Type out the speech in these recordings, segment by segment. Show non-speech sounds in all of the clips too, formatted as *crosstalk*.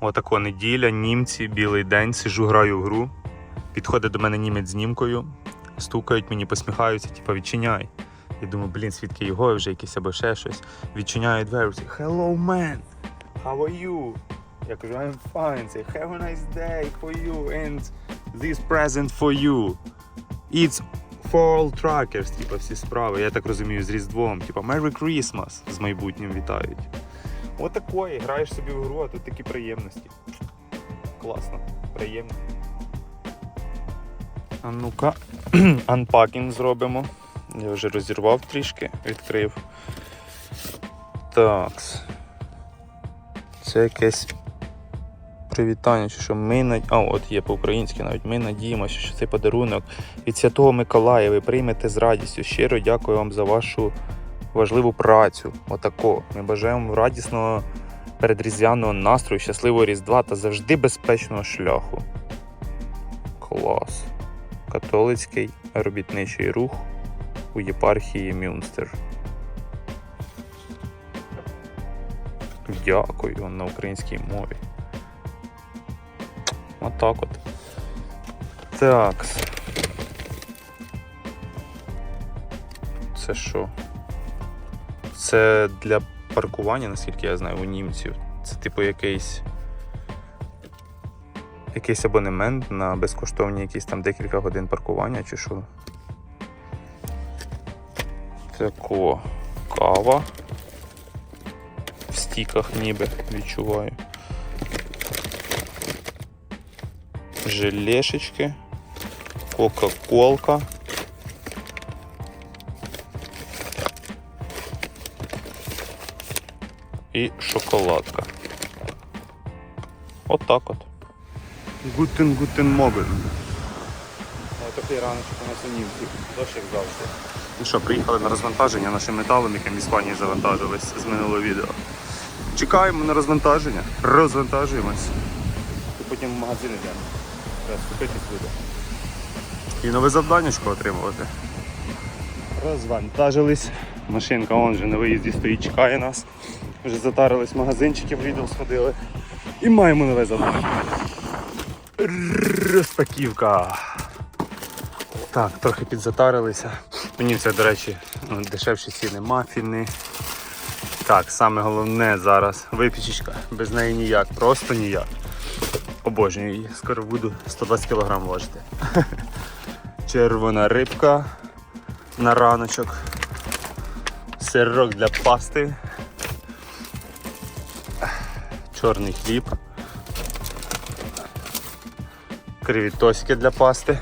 Отако неділя, німці, білий день, сижу, граю в гру. Підходить до мене німець з німкою, стукають мені, посміхаються, типу, відчиняй. Я думаю, блін, свідки його вже якісь або ще щось. Відчиняю двері, Hello, man! How are you? Я кажу, I'm fine. Say, have a nice day for you and this present for you. It's for all trackers, типа всі справи. Я так розумію, з Різдвом. Типа Merry Christmas з майбутнім вітають. Отакої, граєш собі в гру, а тут такі приємності. Класно, приємно. А ну-ка, *clears throat* анпакінг зробимо. Я вже розірвав трішки, відкрив. Так. Це якесь привітання, що ми над... А, от є по-українськи навіть. Ми надіємося, що цей подарунок від Святого Миколая ви приймете з радістю. Щиро дякую вам за вашу важливу працю. Отако. Ми бажаємо радісного передріздвяного настрою, щасливого Різдва та завжди безпечного шляху. Клас. Католицький робітничий рух у єпархії Мюнстер. Дякую на українській мові. Отак от. Так. Це що? Це для паркування, наскільки я знаю, у німців. Це типу якийсь. Якийсь абонемент на безкоштовні якісь там декілька годин паркування чи що. Тако. Кава. В стіках ніби відчуваю. Желешечки. Кока-колка. І шоколадка. От так от. Гутен гутен мобен. Такий раночок у нас у німці. Дощ як завжди. Ну що, приїхали на розвантаження нашим металом, яким в Іспанії завантажились з минулого відео. Чекаємо на розвантаження, розвантажуємось. І потім в магазин йдемо. Треба скупитись буде. І нове завданнячко отримувати. Розвантажились. Машинка он же на виїзді стоїть, чекає нас. Вже затарились магазинчики в Lidl сходили. І маємо нове завдання. Розпаківка. Так, трохи підзатарилися. Мені це, до речі, дешевші ціни мафіни. Так, саме головне зараз випічечка. Без неї ніяк, просто ніяк. Обожнюю її. Скоро буду 120 кг важити. *laughs* Червона рибка на раночок. Сирок для пасти. Чорний хліб. Кривітоськи для пасти.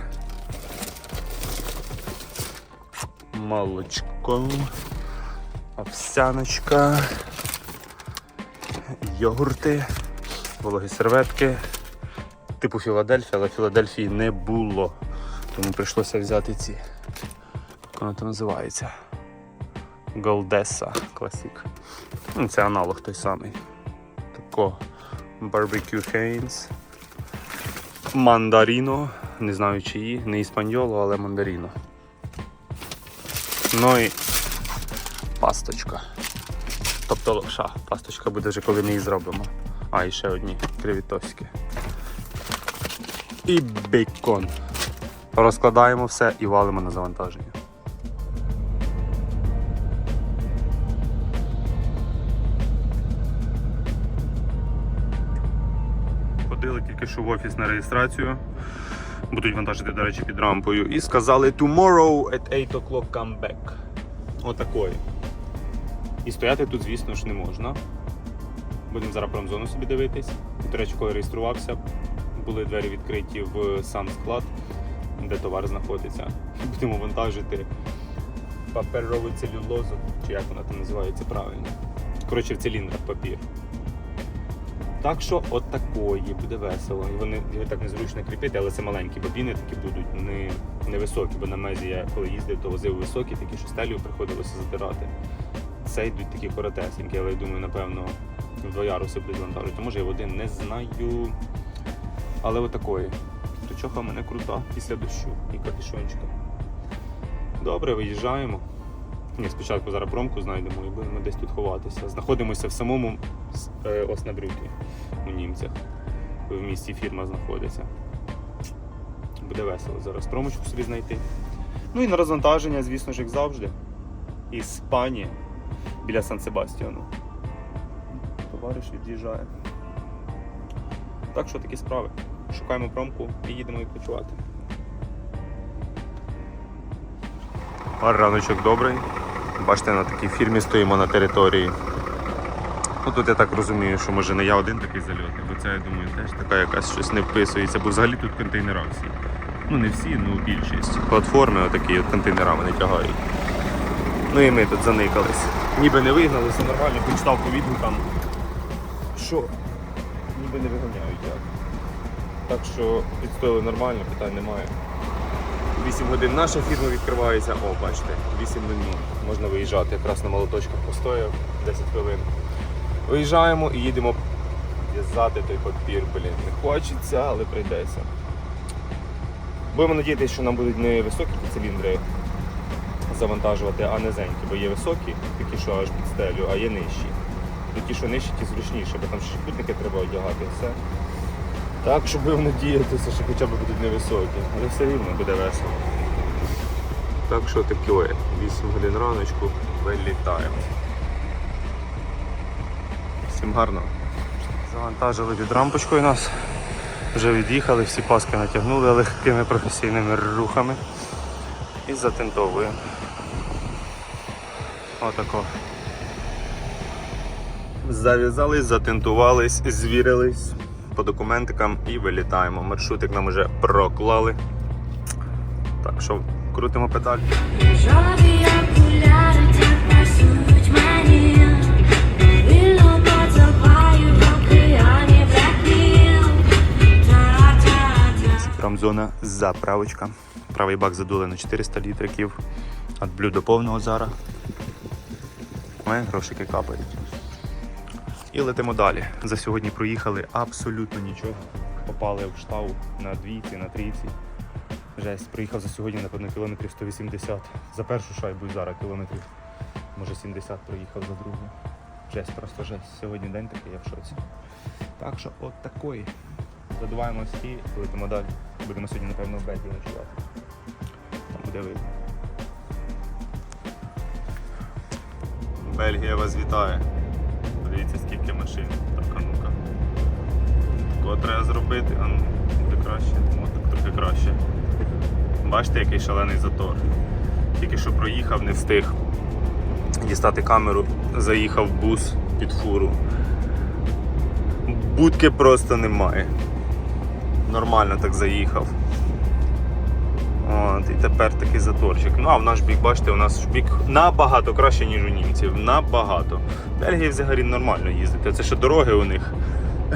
Молочко. Овсяночка. Йогурти. Вологі серветки. Типу Філадельфія, але Філадельфії не було. Тому прийшлося взяти ці. Як воно там називається? Голдеса Classic. Ну, Це аналог той самий. Тако Barbecue Haynes. Мандаріно. Не знаю чиї, не іспаньоло, але мандаріно. Ну і пасточка. Тобто лапша. Пасточка буде вже коли ми її зробимо. А, і ще одні кривітоськи. І бейкон. Розкладаємо все і валимо на завантаження. Тільки що в офіс на реєстрацію. Будуть вантажити, до речі, під рампою. І сказали tomorrow at 8 o'clock come back. Отакої. І стояти тут, звісно ж, не можна. Будемо зараз промзону собі дивитись. До речі, коли реєструвався, були двері відкриті в сам склад, де товар знаходиться. *laughs* Будемо вантажити паперову целюлозу, чи як вона там називається правильно. Коротше, в циліндрах папір. Так що от такої буде весело. Вони його так незручно кріпити, але це маленькі бобіни такі будуть не, невисокі, бо на мезі я коли їздив, то возив високі, такі що стелю приходилося затирати. Це йдуть такі коротесенькі, але я думаю, напевно, в два яруси будуть вантажити. Може, я в один не знаю. Але отакої. Точоха в мене крута після дощу і капішончика. Добре, виїжджаємо. Ні, спочатку зараз промку знайдемо і будемо десь тут ховатися. Знаходимося в самому е, Оснабрюкі. У німцях. В місті фірма знаходиться. Буде весело зараз промочку собі знайти. Ну і на розвантаження, звісно ж, як завжди. Із Пані біля Сан Себастьяну. Товариш від'їжджає. Так що такі справи. Шукаємо промку і їдемо відпочивати. Раночок добрий. Бачите, на такій фірмі стоїмо на території. Ну тут я так розумію, що може не я один такий зальотний, бо це, я думаю, теж така якась щось не вписується, бо взагалі тут контейнера всі. Ну не всі, ну більшість. Платформи отакі от контейнерами не тягають. Ну і ми тут заникались. Ніби не вигнали, все нормально, почитав по відгукам. Що? Ніби не виганяють як. Так що відстояли нормально, питань немає. 8 годин наша фірма відкривається. О, бачите, 8 минут. Можна виїжджати. Якраз на молоточках постояв 10 хвилин. Виїжджаємо і їдемо в'язати той папір, блін. Не хочеться, але прийдеться. Будемо надіятися, що нам будуть не високі циліндри завантажувати, а низенькі, бо є високі, такі, що аж під стелю, а є нижчі. Ну, ті, що нижчі, ті зручніші, бо там шипутники треба одягати і все. Так, щоб будемо надіятися, що хоча б будуть невисокі, але все рівно буде весело. Так що таке, 8 годин раночку вилітаємо. Всім гарно. Завантажили від рампочкою нас. Вже від'їхали, всі паски натягнули легкими професійними рухами і затинтовуємо. Отако. Зав'язались, затинтувались, звірились по документикам і вилітаємо. Маршрутик нам вже проклали. Так що крутимо педаль. Жові окуляри пасують мені Промзона заправочка. Правий бак задули на 400 літриків. Адблю до повного зараз. Ой, грошики капають. І летимо далі. За сьогодні проїхали абсолютно нічого. Попали в штау на двійці, на трійці. Жесть, проїхав за сьогодні, напевно, кілометрів 180. За першу шайбу зараз кілометрів. Може 70 проїхав за другу. Жесть, просто жесть. Сьогодні день такий, я в шоці. Так що от такої. Задуваємось і летимо далі. Будемо сьогодні, напевно, в Бельгії ночувати. Там буде видно. Бельгія вас вітає. Подивіться, скільки машин. Так, а. Такого треба зробити, а ну, буде краще. О, так трохи краще. Бачите, який шалений затор. Тільки що проїхав, не встиг дістати камеру, заїхав бус під фуру. Будки просто немає. Нормально так заїхав. От, і тепер такий заторчик. Ну а в наш бік, бачите, у нас бік набагато краще, ніж у німців. Набагато. Бельгії взагалі нормально їздити. Це ще дороги у них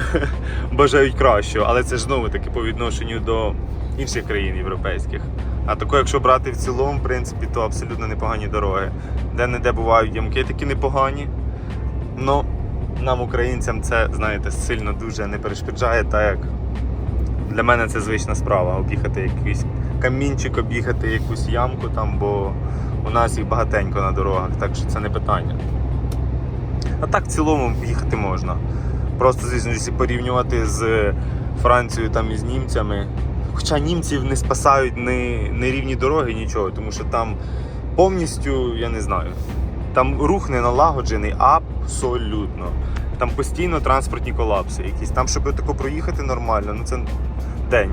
*laughs* бажають кращого, але це ж знову таки по відношенню до інших країн європейських. А тако, якщо брати в цілому, в принципі, то абсолютно непогані дороги. Де-не-де бувають ямки такі непогані. Ну, нам, українцям, це, знаєте, сильно дуже не перешкоджає, так як для мене це звична справа об'їхати якийсь камінчик, об'їхати якусь ямку там, бо у нас їх багатенько на дорогах, так що це не питання. А так в цілому їхати можна. Просто, звісно, якщо порівнювати з Францією там і з німцями. Хоча німців не спасають ні, ні рівні дороги, нічого, тому що там повністю, я не знаю, там рух не налагоджений абсолютно. Там постійно транспортні колапси якісь. Там, щоб тако проїхати нормально, ну це день.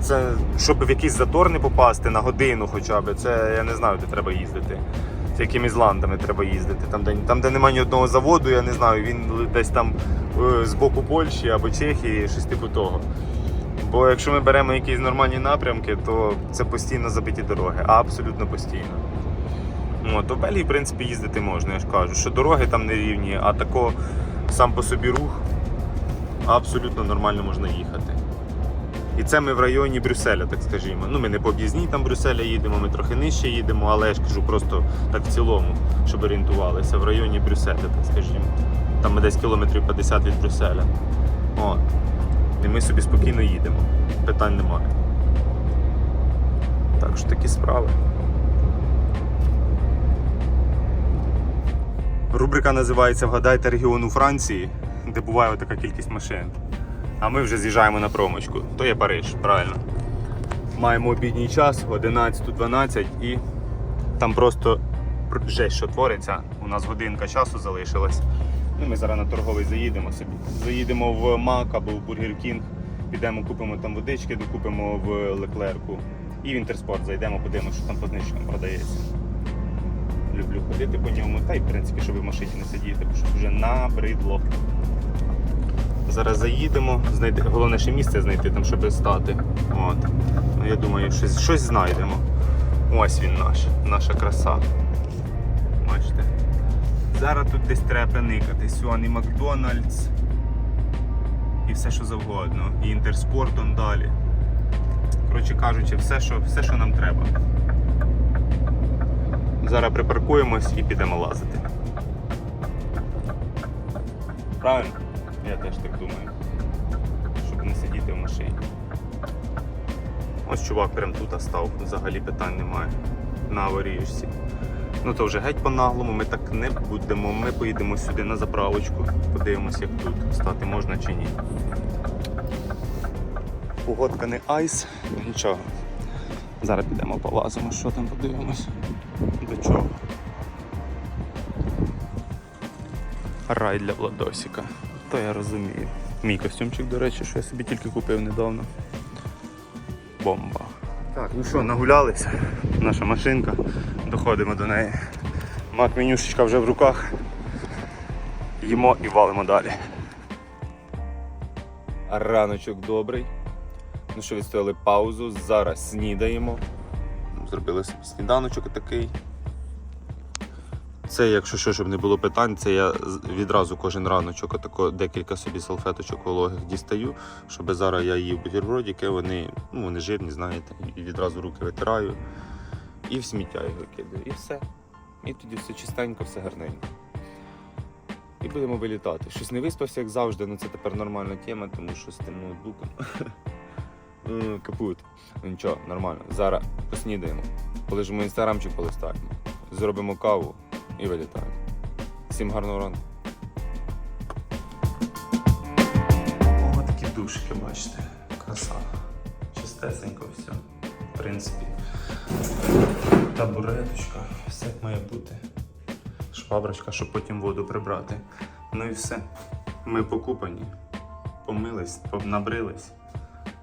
Це щоб в якийсь затор не попасти на годину хоча б, це я не знаю, де треба їздити. Це якимись ландами треба їздити. Там, де, там, де немає ні одного заводу, я не знаю, він десь там е, з боку Польщі або Чехії, щось типу того. Бо якщо ми беремо якісь нормальні напрямки, то це постійно забиті дороги, абсолютно постійно. От, то в Бельгії, в принципі, їздити можна, я ж кажу, що дороги там не рівні, а тако сам по собі рух абсолютно нормально можна їхати. І це ми в районі Брюсселя, так скажімо. Ну, ми не по об'їзній там Брюсселя їдемо, ми трохи нижче їдемо, але я ж кажу просто так в цілому, щоб орієнтувалися, в районі Брюсселя, так скажімо. Там ми десь кілометрів 50 від Брюсселя. От. І ми собі спокійно їдемо. Питань немає. Так що такі справи. Рубрика називається Вгадайте регіон у Франції, де буває така кількість машин. А ми вже з'їжджаємо на промочку. То є Париж, правильно. Маємо обідній час, 11-12 і там просто пр- жесть, що твориться. У нас годинка часу залишилась. Ну, ми зараз на торговий заїдемо собі. Заїдемо в Мак або в Бургер Кінг, підемо, купимо там водички, докупимо в Леклерку. І в Інтерспорт зайдемо, подивимося, що там по знижкам продається. Люблю ходити по ньому, та й в принципі, щоб в машині не сидіти, бо що вже набридло. Зараз заїдемо, знайде... головне ще місце знайти там, щоб стати. От. Ну, я думаю, щось, щось знайдемо. Ось він наш, наша краса. Бачите? Зараз тут десь треба проникати. Сьогодні і Макдональдс. І все, що завгодно. І інтерспортом далі. Коротше кажучи, все, що, все, що нам треба. Зараз припаркуємось і підемо лазити. Правильно? Я теж так думаю. Щоб не сидіти в машині. Ось чувак прям тут став, взагалі питань немає. На аваріюшці. Ну то вже геть по-наглому, ми так не будемо. Ми поїдемо сюди на заправочку, подивимось, як тут стати можна чи ні. Погодка не айс, нічого. Зараз підемо полазимо, що там подивимось. До чого. Рай для Владосіка. То я розумію. Мій костюмчик, до речі, що я собі тільки купив недавно. Бомба. Так, ну що, нагулялися. Наша машинка. Доходимо до неї. Мак менюшечка вже в руках. Їмо і валимо далі. Раночок добрий. Ну що, відстояли паузу. Зараз снідаємо. Зробили собі сніданочок такий. Це, якщо що, щоб не було питань, це я відразу кожен раночок отако декілька собі салфеточок вологих дістаю, щоб зараз я їв бутербродики, вони, ну, вони жирні, знаєте, і відразу руки витираю і в сміття їх викидаю. І все. І тоді все чистенько, все гарненько. І будемо вилітати. Щось не виспався, як завжди, але це тепер нормальна тема, тому що з тим ноутбуком. *laughs* М, Капут. Ну нічого, нормально. Зараз поснідаємо. Полежимо інстаграмчик, полистаємо. Зробимо каву і вилітаємо. Всім гарного ранку. О, такі душки, бачите. Краса. Чистесенько все. В принципі. Табуреточка, все має бути. Шваброчка, щоб потім воду прибрати. Ну і все. Ми покупані, помились, набрились.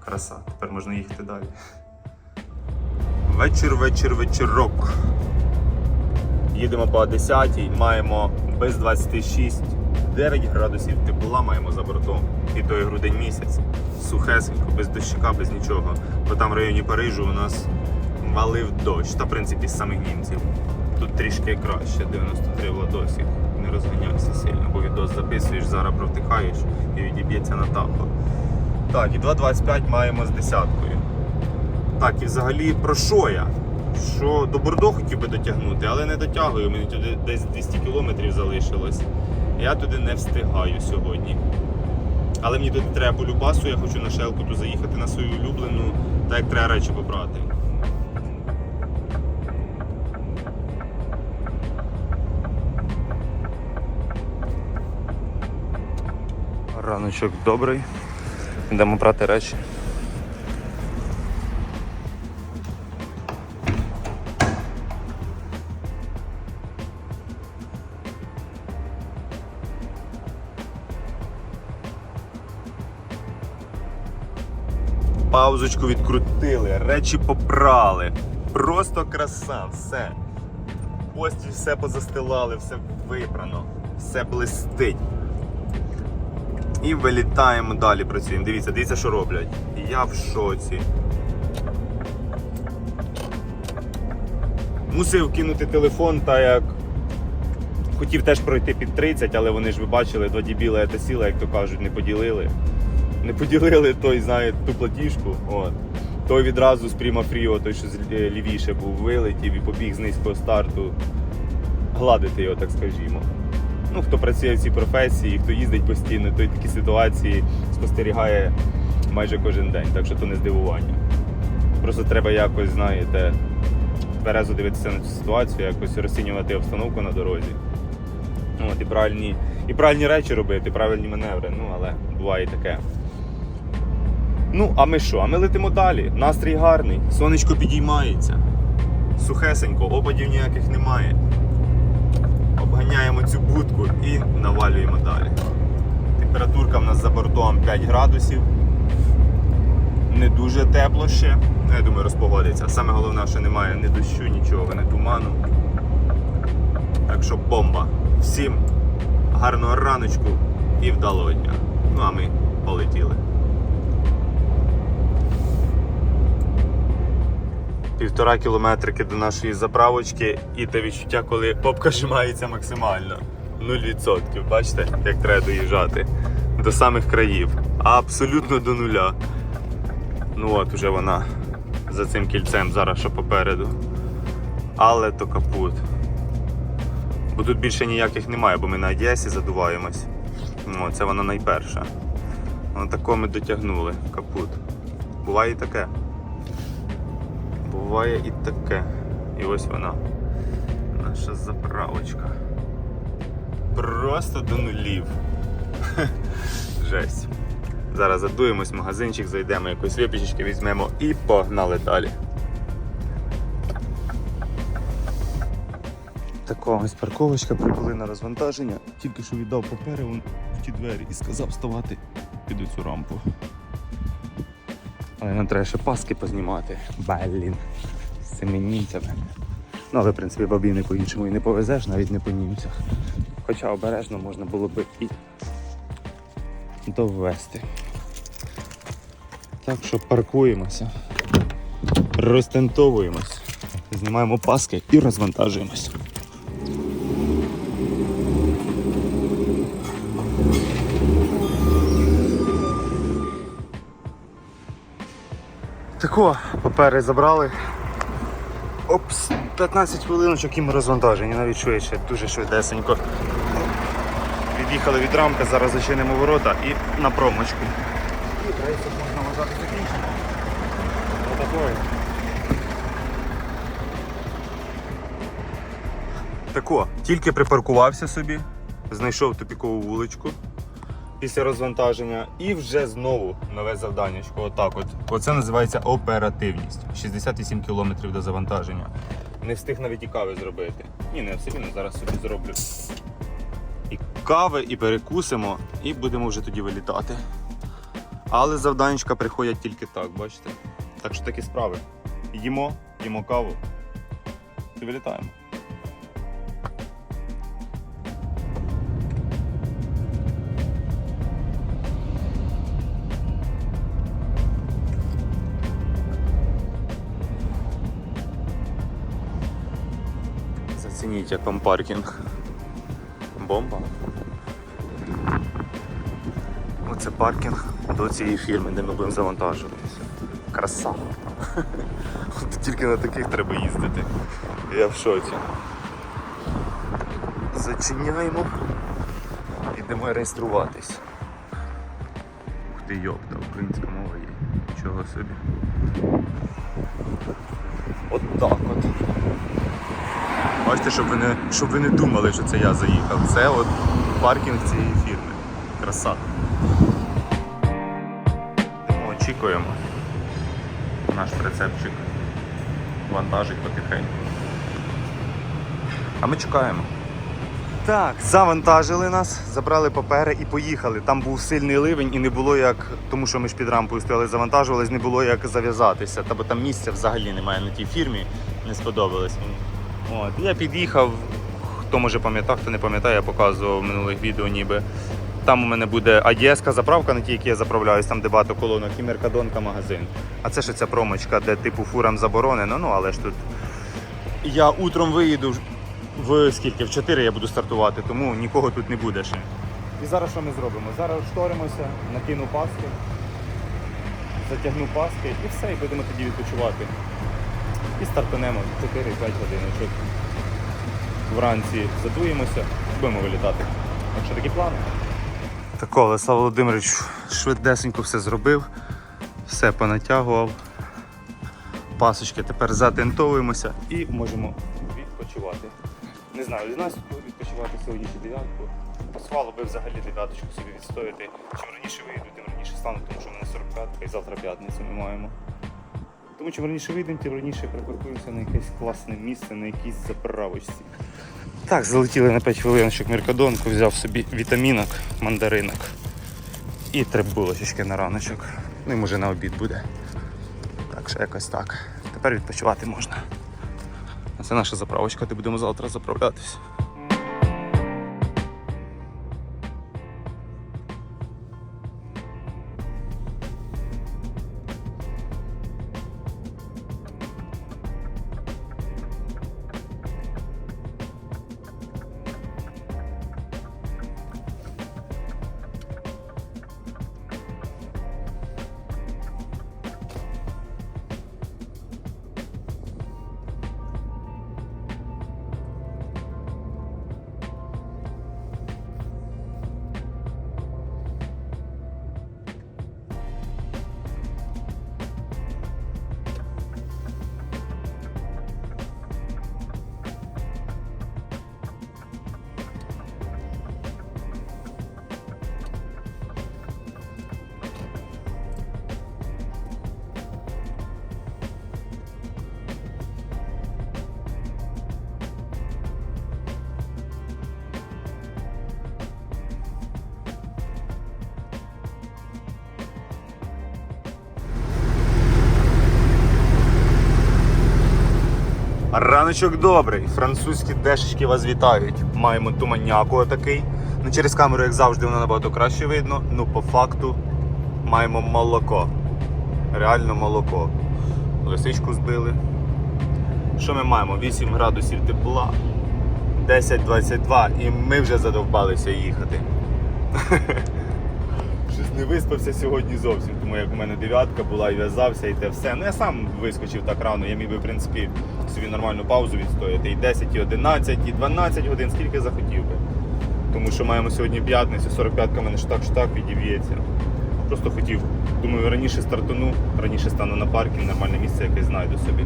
Краса. Тепер можна їхати далі. Вечір, вечір, вечірок. Їдемо по 10 маємо без 26 9 градусів тепла маємо за бортом. І той грудень місяць. Сухесенько, без дощика, без нічого. Бо там в районі Парижу у нас валив дощ. Та в принципі з самих німців. Тут трішки краще, 93 Владосік. Не розганяйся сильно, бо відос записуєш, зараз провтикаєш і відіб'ється на табло. Так, і 2.25 маємо з десяткою. Так, і взагалі про що я? Що до Бордо хотів би дотягнути, але не дотягую. Мені туди десь 200 кілометрів залишилось. Я туди не встигаю сьогодні. Але мені туди треба любасу, я хочу на шелку ту заїхати на свою улюблену, так як треба речі побрати. Раночок добрий. Йдемо брати речі. Паузочку відкрутили, речі попрали. Просто краса, все. Постіль все позастилали, все випрано, все блистить. І вилітаємо далі працюємо. Дивіться, дивіться, що роблять. Я в шоці. Мусив кинути телефон, та як хотів теж пройти під 30, але вони ж ви бачили, два дібіла та сіла, як то кажуть, не поділили. Не поділили той, знає, ту платіжку. От. Той відразу з Пріма Фріо, той, що з- е, лівіше був, вилетів і побіг з низького старту гладити його, так скажімо. Ну, хто працює в цій професії, хто їздить постійно, той такі ситуації спостерігає майже кожен день, так що то не здивування. Просто треба якось, знаєте, тверезо дивитися на цю ситуацію, якось розцінювати обстановку на дорозі. От, і, правильні, і правильні речі робити, правильні маневри, ну але буває таке. Ну, а ми що? А ми летимо далі. Настрій гарний, сонечко підіймається. Сухесенько, опадів ніяких немає. Обганяємо цю будку і навалюємо далі. Температурка в нас за бортом 5 градусів. Не дуже тепло ще. Ну, я думаю, розпогодиться. Саме головне, що немає ні дощу, нічого, ні туману. Так що бомба. Всім гарного раночку і вдалого дня. Ну а ми полетіли. Півтора кілометрики до нашої заправочки і те відчуття, коли попка жимається максимально. 0%. Бачите, як треба доїжджати до самих країв. Абсолютно до нуля. Ну от уже вона за цим кільцем зараз що попереду. Але то капут. Бо тут більше ніяких немає, бо ми на Одесі задуваємось. О, це вона найперша. Воно тако ми дотягнули. Капут. Буває і таке. Буває і таке. І ось вона. Наша заправочка. Просто до нулів. *laughs* Жесть. Зараз задуємось, в магазинчик, зайдемо, якось випічечки візьмемо і погнали далі. Така ось парковочка, прибули на розвантаження. Тільки що віддав папери вон в ті двері і сказав ставати під цю рампу. Але нам треба ще паски познімати. Блін. З цими німцями. Ну, але в принципі бабіни по-іншому і не повезеш, навіть не по німцях. Хоча обережно можна було би і довести. Так що паркуємося, розтентовуємось, знімаємо паски і розвантажуємось. Тако, папери забрали. Опс, 15 хвилиночок і ми розвантажені, навіть швидше, дуже швидесенько. Від'їхали від рамки, зараз зачинимо ворота і на промочку. Тако, тільки припаркувався собі, знайшов тупікову вуличку після розвантаження і вже знову нове завданнячко. Отак от. Оце називається оперативність. 68 км до завантаження. Не встиг навіть і кави зробити. Ні, не все рівно, зараз собі зроблю. І кави, і перекусимо, і будемо вже тоді вилітати. Але завданнячка приходять тільки так, бачите? Так що такі справи. Їмо, їмо каву і вилітаємо. Зацініть, як вам паркінг. Бомба. Оце паркінг до цієї фірми, де ми будемо завантажуватися. Краса. *laughs* Тільки на таких треба їздити. Я в шоці. Зачиняємо. Ідемо реєструватись. Ух ти йопта, українська мова є. Нічого собі. От так от. Бачите, щоб ви не, щоб ви не думали, що це я заїхав. Це от паркінг цієї фірми. Краса. Очікуємо. Наш прицепчик вантажить потихеньку. А ми чекаємо. Так, завантажили нас, забрали папери і поїхали. Там був сильний ливень і не було як, тому що ми ж під рампою стояли, завантажувались, не було як зав'язатися. Та бо там місця взагалі немає на тій фірмі, не сподобалось мені. От, я під'їхав, хто може пам'ятає, хто не пам'ятає, я показував в минулих відео ніби. Там у мене буде Одеська заправка, на тій, якій я заправляюсь, там де багато колонок, і Меркадонка магазин. А це ще ця промочка, де типу фурам заборонено, ну але ж тут. Я утром виїду в скільки? В 4 я буду стартувати, тому нікого тут не буде ще. І зараз що ми зробимо? Зараз шторимося, накину паски, затягну паски і все, і будемо тоді відпочивати. І стартанемо 4-5 годиночок. Вранці задуємося, будемо вилітати. Так що такі плани. Так, Олеса Володимирович швидесенько все зробив, все понатягував. Пасочки тепер затентовуємося і можемо відпочивати. Не знаю, 11 відпочивати сьогодні чи 9, працювало, би взагалі дев'яточку собі відстояти. Чим раніше вийду, тим раніше стану, тому що в мене 45 і завтра п'ятницю ми маємо. Тому чим раніше вийдемо, раніше припаркуємося на якесь класне місце, на якійсь заправочці. Так, залетіли на 5 хвилиночок Меркадонку, взяв собі вітамінок, мандаринок і три на раночок. Ну і може на обід буде. Так що якось так. Тепер відпочивати можна. Це наша заправочка, де будемо завтра заправлятись. Раночок добрий. Французькі дешечки вас вітають. Маємо туманяку отакий. Ну, через камеру, як завжди, воно набагато краще видно. Ну, по факту маємо молоко. Реально молоко. Лисичку збили. Що ми маємо? 8 градусів тепла, 10-22 і ми вже задовбалися їхати. *laughs* Не виспався сьогодні зовсім, тому як у мене дев'ятка була і в'язався, і те все. Ну я сам вискочив так рано, я міг би, в принципі, собі нормальну паузу відстояти. І 10, і 11, і 12 годин, скільки захотів би. Тому що маємо сьогодні п'ятницю, 45-ка мене штак-штак відів'ється. Просто хотів, думаю, раніше стартану, раніше стану на паркінг, нормальне місце якесь знайду собі.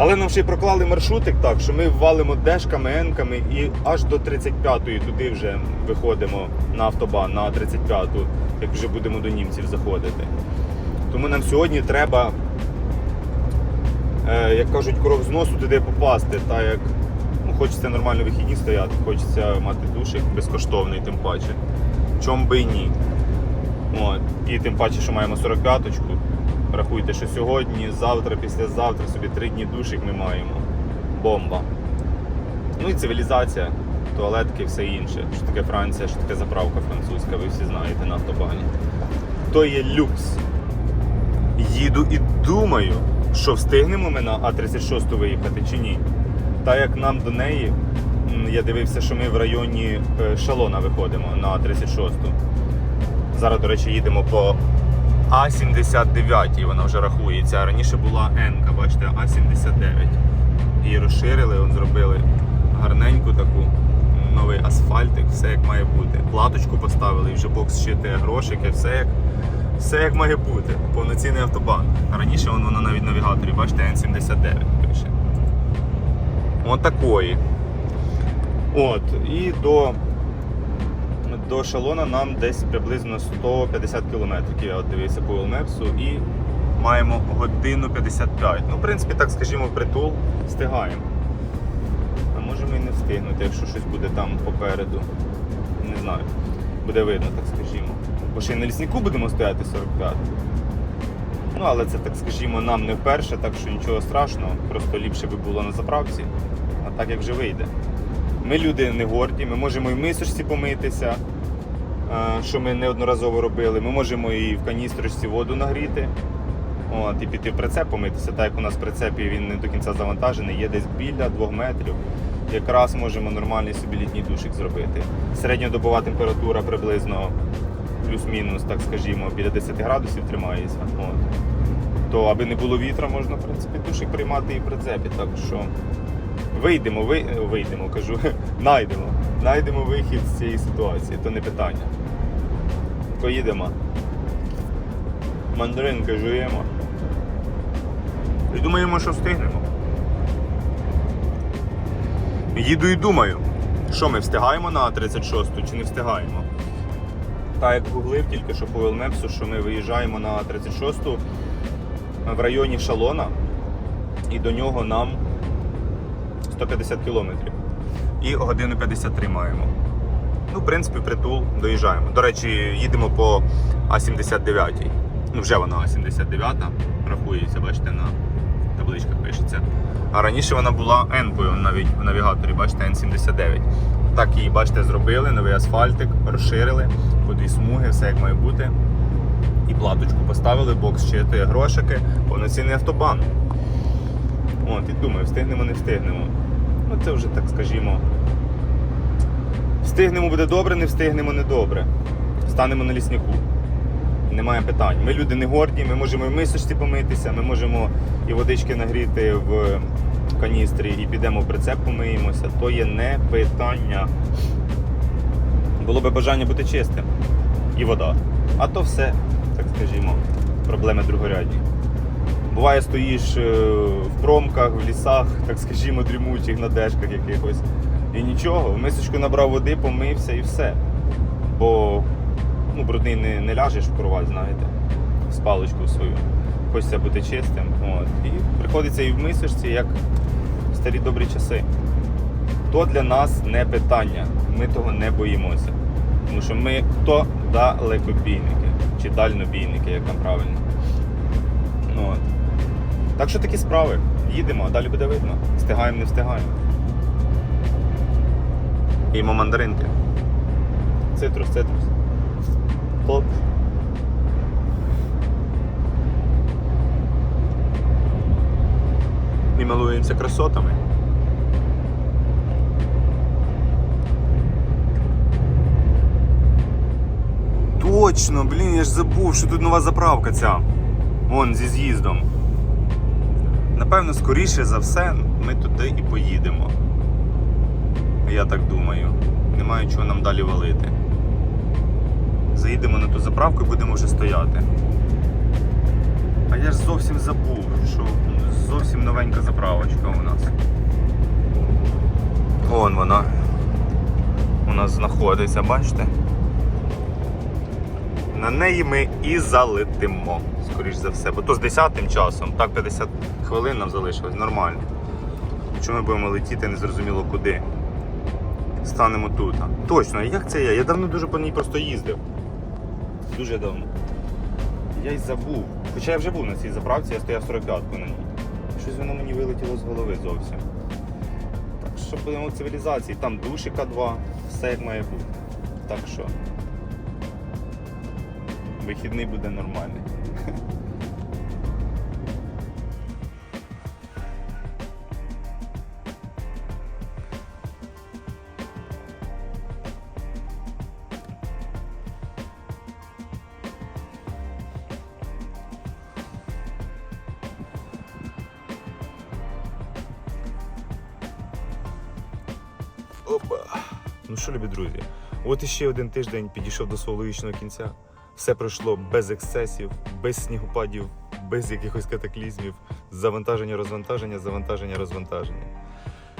Але нам ще й проклали маршрутик так, що ми валимо дешками, енками і аж до 35-ї туди вже виходимо на автобан, на 35-ту, як вже будемо до німців заходити. Тому нам сьогодні треба, е, як кажуть, кров з носу туди попасти. Та як ну, хочеться нормально вихідні стояти, хочеться мати душик безкоштовний, тим паче. Чом би і ні. От. І тим паче, що маємо 45-ку. Рахуйте, що сьогодні, завтра, післязавтра собі три дні душик ми маємо. Бомба. Ну і цивілізація, туалетки, все інше. Що таке Франція, що таке заправка французька, ви всі знаєте на автобані. То є люкс. Їду і думаю, що встигнемо ми на А36 виїхати чи ні. Та як нам до неї, я дивився, що ми в районі е, Шалона виходимо на А36. Зараз, до речі, їдемо по А79, вона вже рахується. Раніше була Н, бачите, А79. Її розширили, от зробили гарненьку таку, новий асфальтик, все як має бути. Платочку поставили і вже бокс щитує грошики, все як, все як має бути. Повноцінний автобан. Раніше воно на навіть навігаторі, бачите, Н79 пише. От. От, і до до шалона нам десь приблизно 150 кілометрів. Я от дивився по Google і маємо годину 55. Ну, в принципі, так скажімо, впритул встигаємо. А можемо і не встигнути, якщо щось буде там попереду. Не знаю. Буде видно, так скажімо. Бо ще й на ліснику будемо стояти 45. Ну, але це, так скажімо, нам не вперше, так що нічого страшного. Просто ліпше би було на заправці, а так як вже вийде. Ми люди не горді, ми можемо і в мисочці помитися, що ми неодноразово робили. Ми можемо і в каністрочці воду нагріти. От, і піти в прицеп помитися. Так як у нас в прицепі він не до кінця завантажений, є десь біля 2 метрів. Якраз можемо нормальний собі літній душик зробити. Середньодобова температура приблизно плюс-мінус, так скажімо, біля 10 градусів тримається. От. То аби не було вітра, можна в принципі душик приймати і в прицепі. Так що вийдемо, ви... е, вийдемо, кажу, *laughs* найдемо. Найдемо вихід з цієї ситуації, то не питання. Поїдемо. Мандаринки жуємо. І думаємо, що встигнемо. Їду і думаю. Що ми встигаємо на 36-ту чи не встигаємо? Так як гуглив тільки що по Елмепсу, що ми виїжджаємо на 36-ту в районі Шалона, і до нього нам 150 кілометрів. І годину 53 маємо. Ну, в принципі, притул доїжджаємо. До речі, їдемо по А79. Ну, вже вона А79, рахується, бачите, на табличках пишеться. А раніше вона була N-кою навіть в навігаторі, бачите, N79. Так її, бачите, зробили, новий асфальтик, розширили, дві смуги, все як має бути. І платочку поставили, бокс щитує грошики, повноцінний автобан. От, і думаю, встигнемо, не встигнемо. Ну це вже так скажімо. Встигнемо буде добре, не встигнемо не добре. Станемо на ліснику. Немає питань. Ми люди не горді, ми можемо і в мисочці помитися, ми можемо і водички нагріти в каністрі і підемо в прицеп помиємося. То є не питання. Було би бажання бути чистим. І вода. А то все, так скажімо, проблеми другорядні. Буває, стоїш е, в промках, в лісах, так скажімо, дрімучих на дешках якихось. І нічого, в мисочку набрав води, помився і все. Бо ну, брудний не, не ляжеш в кровать, знаєте, з паличку свою. Хочеться бути чистим. От. І приходиться і в мисочці, як в старі добрі часи. То для нас не питання. Ми того не боїмося. Тому що ми хто далекобійники чи дальнобійники, як там правильно. Ну, от. Так що такі справи. Їдемо, а далі буде видно. Встигаємо, не встигаємо. Їмо мандаринки. Цитрус, цитрус. Хлоп. І милуємося красотами. Точно, блін, я ж забув, що тут нова заправка ця. Вон зі з'їздом. Напевно, скоріше за все, ми туди і поїдемо. Я так думаю. Немає чого нам далі валити. Заїдемо на ту заправку і будемо вже стояти. А я ж зовсім забув, що зовсім новенька заправочка у нас. Вон вона. У нас знаходиться, бачите? На неї ми і залетимо, скоріш за все. Бо то з 10 часом, так 50 хвилин нам залишилось, нормально. Якщо ми будемо летіти, незрозуміло куди. Станемо тут. Точно, як це я? Я давно дуже по ній просто їздив. Дуже давно. Я й забув. Хоча я вже був на цій заправці, я стояв 45-ку на ній. Щось воно мені вилетіло з голови зовсім. Так що будемо в цивілізації. Там душика 2, все як має бути. Так що. Вихідний буде нормальний. Опа. Ну що, любі друзі, от іще один тиждень підійшов до свого логічного кінця. Все пройшло без ексцесів, без снігопадів, без якихось катаклізмів, завантаження, розвантаження, завантаження, розвантаження.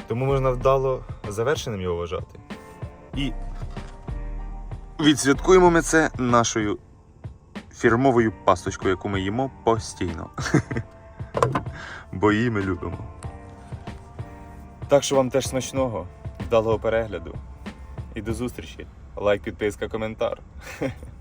Тому можна вдало завершеним його вважати. І відсвяткуємо ми це нашою фірмовою пасточкою, яку ми їмо постійно. *laughs* Бо її ми любимо. Так що вам теж смачного, вдалого перегляду. І до зустрічі. Лайк, підписка, коментар. *laughs*